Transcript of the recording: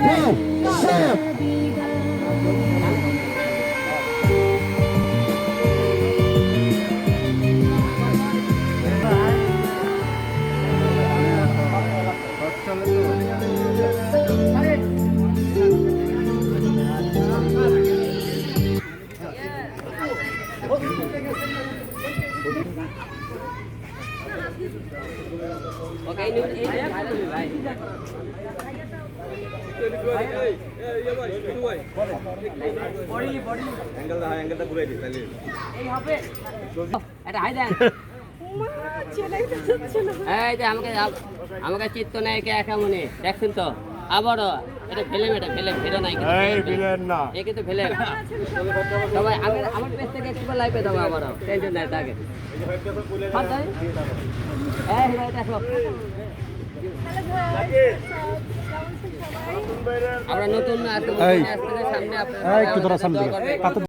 Now, set. Oke, ini ini আমাকে চিত্ত নেয় কে একা মনে দেখছেন তো আবারও এটা ফেলেম এটা ফেলেম ফেলে নাই ফেলেম না এ কিন্তু ফেলেম সবাই আমি আমার পেজ থেকে একটু লাইভে দেবো আবারও টেনশন নাই তাকে হাত দেয়। দেখো আমরা নতুন সামনে আপনার